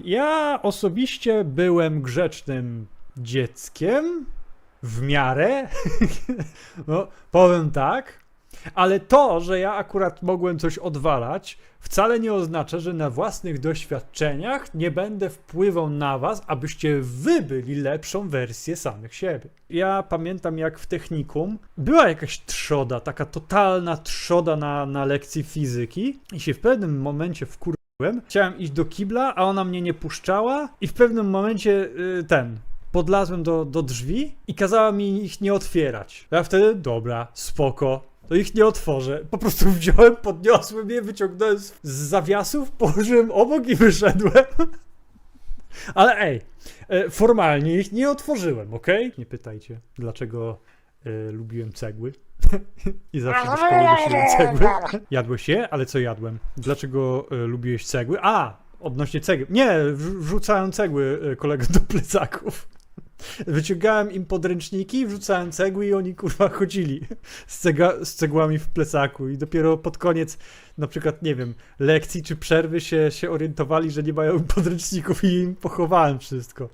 Ja osobiście byłem grzecznym dzieckiem, w miarę. no, powiem tak. Ale to, że ja akurat mogłem coś odwalać, wcale nie oznacza, że na własnych doświadczeniach nie będę wpływał na was, abyście wy byli lepszą wersję samych siebie. Ja pamiętam, jak w technikum była jakaś trzoda, taka totalna trzoda na, na lekcji fizyki, i się w pewnym momencie wkurzyłem. Chciałem iść do kibla, a ona mnie nie puszczała, i w pewnym momencie y, ten. Podlazłem do, do drzwi i kazała mi ich nie otwierać. Ja wtedy, dobra, spoko, to ich nie otworzę. Po prostu wziąłem, podniosłem je, wyciągnąłem z, z zawiasów, położyłem obok i wyszedłem. Ale ej, e, formalnie ich nie otworzyłem, ok? Nie pytajcie, dlaczego e, lubiłem cegły. I zawsze do szkoły nosiłem cegły. Jadłeś je? Ale co jadłem? Dlaczego e, lubiłeś cegły? A, odnośnie cegły. Nie, wrzu- wrzucałem cegły e, kolegom do plecaków. Wyciągałem im podręczniki, wrzucałem cegły i oni kurwa chodzili z, cega, z cegłami w plecaku i dopiero pod koniec na przykład, nie wiem, lekcji czy przerwy się, się orientowali, że nie mają podręczników i im pochowałem wszystko.